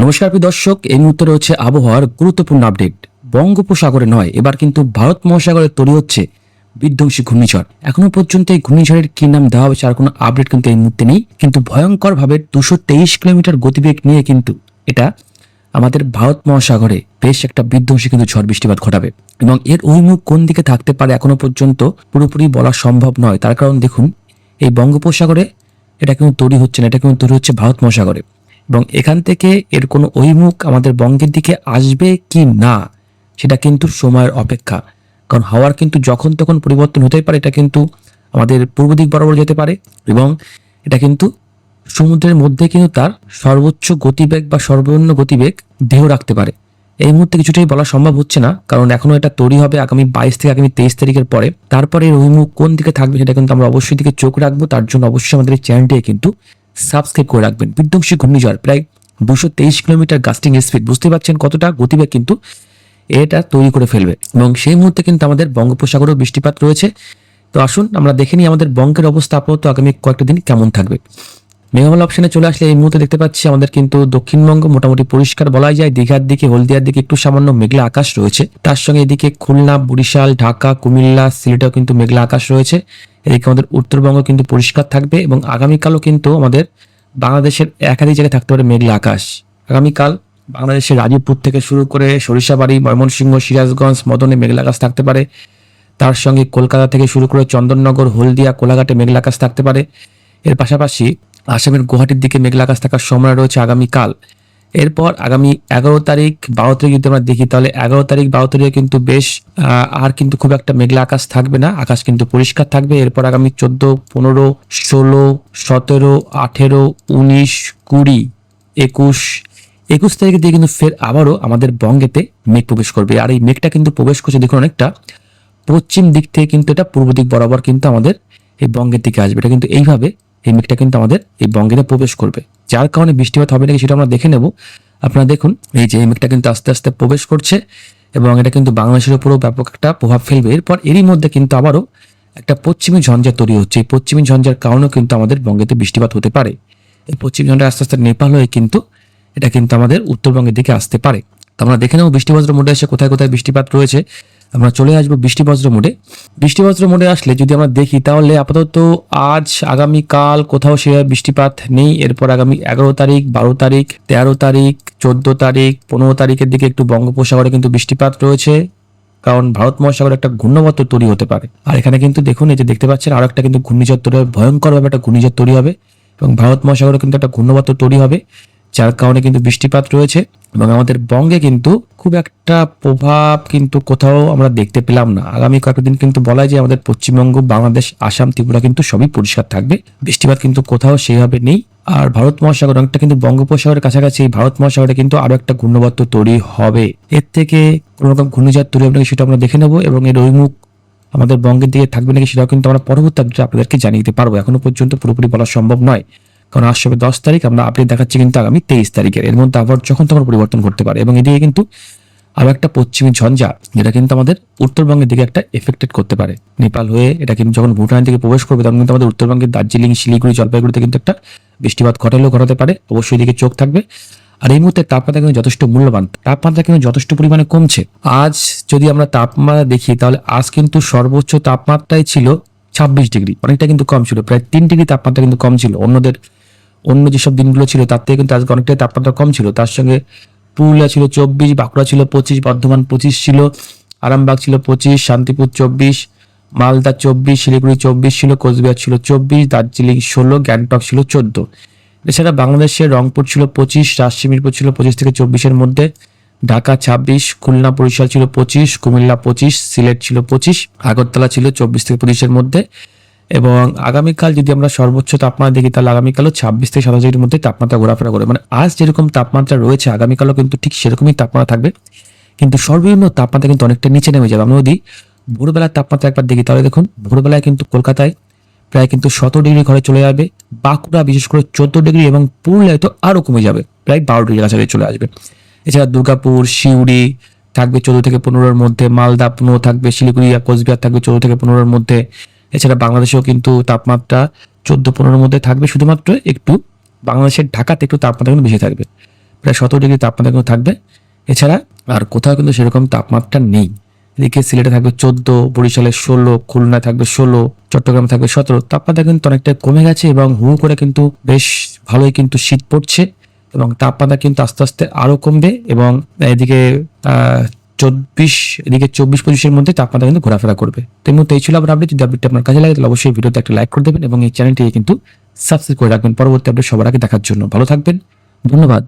নমস্কার প্রিয় দর্শক, এই মুহূর্তে রয়েছে আবহাওয়ার গুরুত্বপূর্ণ আপডেট। বঙ্গোপসাগরে নয়, এবার কিন্তু ভারত মহাসাগরে তৈরি হচ্ছে বিধ্বংসী ঘূর্ণিঝড়। এখনও পর্যন্ত এই ঘূর্ণিঝড়ের কি নাম দেওয়া হয়েছে আর কোনো আপডেট কিন্তু এই মুহূর্তে নেই। কিন্তু ভয়ঙ্কর ভাবে দুশো তেইশ কিলোমিটার গতিবেগ নিয়ে কিন্তু এটা আমাদের ভারত মহাসাগরে বেশ একটা বিধ্বংসী কিন্তু ঝড় বৃষ্টিপাত ঘটাবে। এবং এর অভিমুখ কোন দিকে থাকতে পারে এখনও পর্যন্ত পুরোপুরি বলা সম্ভব নয়। তার কারণ দেখুন, এই বঙ্গোপসাগরে এটা কিন্তু তৈরি হচ্ছে না, এটা কিন্তু তৈরি হচ্ছে ভারত মহাসাগরে। এবং এখান থেকে এর কোনো অভিমুখ আমাদের বঙ্গের দিকে আসবে কি না, সেটা কিন্তু সময়ের অপেক্ষা। কারণ হাওয়ার কিন্তু যখন তখন পরিবর্তন হতেই পারে, এটা কিন্তু আমাদের পূর্ব দিক বরাবর যেতে পারে এবং এটা কিন্তু সমুদ্রের মধ্যে কিন্তু তার সর্বোচ্চ গতিবেগ বা সর্বনিম্ন গতিবেগ দেহ রাখতে পারে। এই মুহূর্তে কিছুটাই বলা সম্ভব হচ্ছে না, কারণ এখনও এটা তৈরি হবে আগামী বাইশ থেকে আগামী তেইশ তারিখের পরে। তারপরে এর অভিমুখ কোন দিকে থাকবে সেটা কিন্তু আমরা অবশ্যই দিকে চোখ রাখব, তার জন্য অবশ্যই আমাদের এই চ্যানেলটিকে কিন্তু সাবস্ক্রাইব করে রাখবেন। বিধ্বংসী ঘূর্ণিঝড়, প্রায় দুশো তেইশ কিলোমিটার গাস্টিং স্পিড বুঝতে পারছেন কতটা গতিবেগ কিন্তু এটা তৈরি করে ফেলবে। এবং সেই মুহূর্তে কিন্তু আমাদের বঙ্গোপসাগরেও বৃষ্টিপাত রয়েছে। তো আসুন আমরা দেখে নিই আমাদের বঙ্গের অবস্থা আপাতত আগামী কয়েকটা দিন কেমন থাকবে। মেঘামল অপশনে চলে আসলে এই মুহূর্তে দেখতে পাচ্ছি আমাদের কিন্তু দক্ষিণবঙ্গ মোটামুটি পরিষ্কার বলা যায়। দীঘার দিকে, হলদিয়ার দিকে একটু সামান্য মেঘলা আকাশ রয়েছে। তার সঙ্গে এদিকে খুলনা, বরিশাল, ঢাকা, কুমিল্লা, সিলেটেও কিন্তু মেঘলা আকাশ রয়েছে। এদিকে আমাদের উত্তরবঙ্গ কিন্তু পরিষ্কার থাকবে এবং আগামীকালও কিন্তু আমাদের বাংলাদেশের একাধিক জায়গায় থাকতে পারে মেঘলা আকাশ। আগামীকাল বাংলাদেশের রাজীবপুর থেকে শুরু করে সরিষাবাড়ি, ময়মনসিংহ, সিরাজগঞ্জ, মদনে মেঘলা আকাশ থাকতে পারে। তার সঙ্গে কলকাতা থেকে শুরু করে চন্দননগর, হলদিয়া, কোলাঘাটে মেঘলা আকাশ থাকতে পারে। এর পাশাপাশি আসামের গুয়াহাটির দিকে মেঘলা আকাশ থাকার সময় রয়েছে আগামীকাল। এরপর আগামী এগারো তারিখ বারো তারিখ যদি আমরা দেখি, তাহলে এগারো তারিখ বারো তারিখে কিন্তু বেশ আর কিন্তু খুব একটা মেঘলা আকাশ থাকবে না, আকাশ কিন্তু পরিষ্কার থাকবে। এরপর আগামী চোদ্দ, পনেরো, ষোলো, সতেরো, আঠেরো, উনিশ, কুড়ি, একুশ একুশ তারিখে দিয়ে কিন্তু ফের আবারও আমাদের বঙ্গেতে মেঘ প্রবেশ করবে। আর এই মেঘটা কিন্তু প্রবেশ করছে, দেখুন অনেকটা পশ্চিম দিক থেকে কিন্তু এটা পূর্ব দিক বরাবর কিন্তু আমাদের এই বঙ্গের দিকে আসবে। এটা কিন্তু এইভাবে এই মেঘটা কিন্তু আমাদের এই বঙ্গেতে প্রবেশ করবে। যার কারণে বৃষ্টিপাত হবে নাকি সেটা আমরা দেখে নেব। আপনারা দেখুন, এই যে এই মেঘটা কিন্তু আস্তে আস্তে প্রবেশ করছে এবং এটা কিন্তু বাংলাদেশের উপরও ব্যাপক একটা প্রভাব ফেলবে। এরপর এরই মধ্যে কিন্তু আবারও একটা পশ্চিমী ঝঞ্ঝা তৈরি হচ্ছে। এই পশ্চিমী ঝঞ্ঝার কারণেও কিন্তু আমাদের বঙ্গেতে বৃষ্টিপাত হতে পারে। এই পশ্চিম ঝঞ্ঝা আস্তে আস্তে নেপাল হয়ে কিন্তু এটা কিন্তু আমাদের উত্তরবঙ্গের দিকে আসতে পারে। তো আমরা দেখে নেব বৃষ্টিবজ্র মোডে এসে কোথায় কোথায় বৃষ্টিপাত রয়েছে। আমরা চলে আসব বৃষ্টিবজ্র মোডে। বৃষ্টিবজ্র মোডে আসলে যদি আমরা দেখি, তাহলে আপাতত আজ আগামীকাল কোথাও সেভাবে বৃষ্টিপাত নেই। এরপর আগামী এগারো তারিখ, বারো তারিখ, তেরো তারিখ, চোদ্দ তারিখ, পনেরো তারিখের দিকে একটু বঙ্গোপসাগরে কিন্তু বৃষ্টিপাত রয়েছে। কারণ ভারত মহাসাগরে একটা ঘূর্ণবত্ত তৈরি হতে পারে। আর এখানে কিন্তু দেখুন, এই যে দেখতে পাচ্ছেন, আরও একটা কিন্তু ঘূর্ণিঝড় তৈরি হবে, ভয়ঙ্করভাবে একটা ঘূর্ণিঝড় তৈরি হবে এবং ভারত মহাসাগরে কিন্তু একটা ঘূর্ণবত্ত তৈরি হবে। যার কারণে কিন্তু বৃষ্টিপাত রয়েছে এবং আমাদের বঙ্গে কিন্তু খুব একটা প্রভাব কিন্তু কোথাও আমরা দেখতে পেলাম না। আগামী কয়েকদিন কিন্তু বলা যে আমাদের পশ্চিমবঙ্গ, বাংলাদেশ, আসাম, ত্রিপুরা কিন্তু সবই পরিষ্কার থাকবে। বৃষ্টিপাত কিন্তু কোথাও সেইভাবে নেই। আর ভারত মহাসাগর অনেকটা কিন্তু বঙ্গোপসাগরের কাছাকাছি। ভারত মহাসাগরে কিন্তু আরও একটা ঘূর্ণবত্ত তৈরি হবে। এর থেকে কোনো রকম ঘূর্ণিঝড় তৈরি হবে নাকি সেটা আমরা দেখে নেব এবং এর অভিমুখ আমাদের বঙ্গের দিকে থাকবে নাকি সেটাও কিন্তু আমরা পরবর্তী আপডেটে আপনাদেরকে জানিয়ে দিতে পারব। এখনও পর্যন্ত পুরোপুরি বলা সম্ভব নয়। কারণ আজ সবে দশ তারিখ, আমরা আপডেট দেখাচ্ছি কিন্তু আগামী তেইশ তারিখের। এর মধ্যে আবার যখন তখন পরিবর্তন করতে পারে এবং এদিকে কিন্তু আরও একটা পশ্চিমী ঝঞ্ঝা, যেটা কিন্তু আমাদের উত্তরবঙ্গের দিকে একটা এফেক্টেড করতে পারে। নেপাল হয়ে এটা কিন্তু যখন ভুটানের দিকে প্রবেশ করবে, তখন কিন্তু আমাদের উত্তরবঙ্গের দার্জিলিং, শিলিগুড়ি, জলপাইগুড়িতে কিন্তু একটা বৃষ্টিপাত ঘটালেও ঘটাতে পারে। অবশ্যই এদিকে চোখ থাকবে। আর এই মুহূর্তে তাপমাত্রা কিন্তু যথেষ্ট মূল্যবান। তাপমাত্রা কিন্তু যথেষ্ট পরিমাণে কমছে। আজ যদি আমরা তাপমাত্রা দেখি, তাহলে আজ কিন্তু সর্বোচ্চ তাপমাত্রাই ছিল ছাব্বিশ ডিগ্রি। অনেকটা কিন্তু কম ছিল। প্রায় তিন ডিগ্রি তাপমাত্রা কিন্তু কম ছিল। অন্যদের অন্য যেসব দিনগুলো ছিল, তার থেকে কিন্তু আজকে অনেকটাই তাপমাত্রা কম ছিল। তার সঙ্গে পুরুলিয়া ছিল চব্বিশ, বাঁকুড়া ছিল পঁচিশ, বর্ধমান পঁচিশ ছিল, আরামবাগ ছিল পঁচিশ, শান্তিপুর চব্বিশ, মালদা চব্বিশ, শিলিগুড়ি চব্বিশ ছিল, কোচবিহার ছিল চব্বিশ, দার্জিলিং ষোলো, গ্যাংটক ছিল চোদ্দ। এছাড়া বাংলাদেশের রংপুর ছিল পঁচিশ রাজশাহী মিরপুর ছিল পঁচিশ থেকে চব্বিশের মধ্যে, ঢাকা ছাব্বিশ, খুলনা বরিশাল ছিল পঁচিশ, কুমিল্লা পঁচিশ, সিলেট ছিল পঁচিশ, আগরতলা ছিল চব্বিশ থেকে পঁচিশের মধ্যে। এবং আগামীকাল যদি আমরা সর্বোচ্চ তাপমাত্রা দেখি, তাহলে আগামীকালও ছাব্বিশ থেকে সাতাশ ডিগ্রির মধ্যে তাপমাত্রা ঘোরাফেরা করে মানে আজ যেরকম তাপমাত্রা রয়েছে, আগামীকালও কিন্তু ঠিক সেরকমই তাপমাত্রা থাকবে। কিন্তু সর্বনিম্ন তাপমাত্রা কিন্তু অনেকটা নিচে নেমে যাবে। আমরা যদি ভোরবেলার তাপমাত্রা একবার দেখি, তাহলে দেখুন, ভোরবেলায় কিন্তু কলকাতায় প্রায় কিন্তু সতেরো ডিগ্রি ঘরে চলে যাবে। বাঁকুড়া বিশেষ করে চোদ্দ ডিগ্রি এবং পুরুলিয়ায় তো আরও কমে যাবে, প্রায় বারো ডিগ্রি কাছাকাছি চলে আসবে। এছাড়া দুর্গাপুর শিউড়ি থাকবে চোদ্দ থেকে পনেরোর মধ্যে, মালদা পনেরো থাকবে, শিলিগুড়ি, কোচবিহার থাকবে চোদ্দ থেকে পনেরোর মধ্যে। এছাড়া বাংলাদেশেও কিন্তু তাপমাত্রা চোদ্দ পনেরোর মধ্যে থাকবে, শুধুমাত্র একটু বাংলাদেশের ঢাকাতে একটু তাপমাত্রা কিন্তু বেশি থাকবে। প্রায় সতেরো ডিগ্রি তাপমাত্রা কিন্তু থাকবে। এছাড়া আর কোথাও কিন্তু সেরকম তাপমাত্রা নেই। এদিকে সিলেটে থাকবে চোদ্দ, বরিশালে ষোলো, খুলনায় থাকবে ষোলো, চট্টগ্রামে থাকবে সতেরো। তাপমাত্রা কিন্তু অনেকটা কমে গেছে এবং হু করে কিন্তু বেশ ভালোই কিন্তু শীত পড়ছে এবং তাপমাত্রা কিন্তু আস্তে আস্তে আরও কমবে এবং এদিকে চব্বিশ, এদিকে চব্বিশ পঁচিশের মধ্যে তাপমাত্রা কিন্তু ঘোরাফেরা করবে। তো মুহূর্তে এই ছিল আবার আপডেট যদি আপডেটটা আপনার কাজে লাগে, তাহলে অবশ্যই ভিডিওতে একটা লাইক করে দেবেন এবং এই চ্যানেলটিকে কিন্তু সাবস্ক্রাইব করে রাখবেন। পরবর্তী আপডেট সবার আগে দেখার জন্য। ভালো থাকবেন। ধন্যবাদ।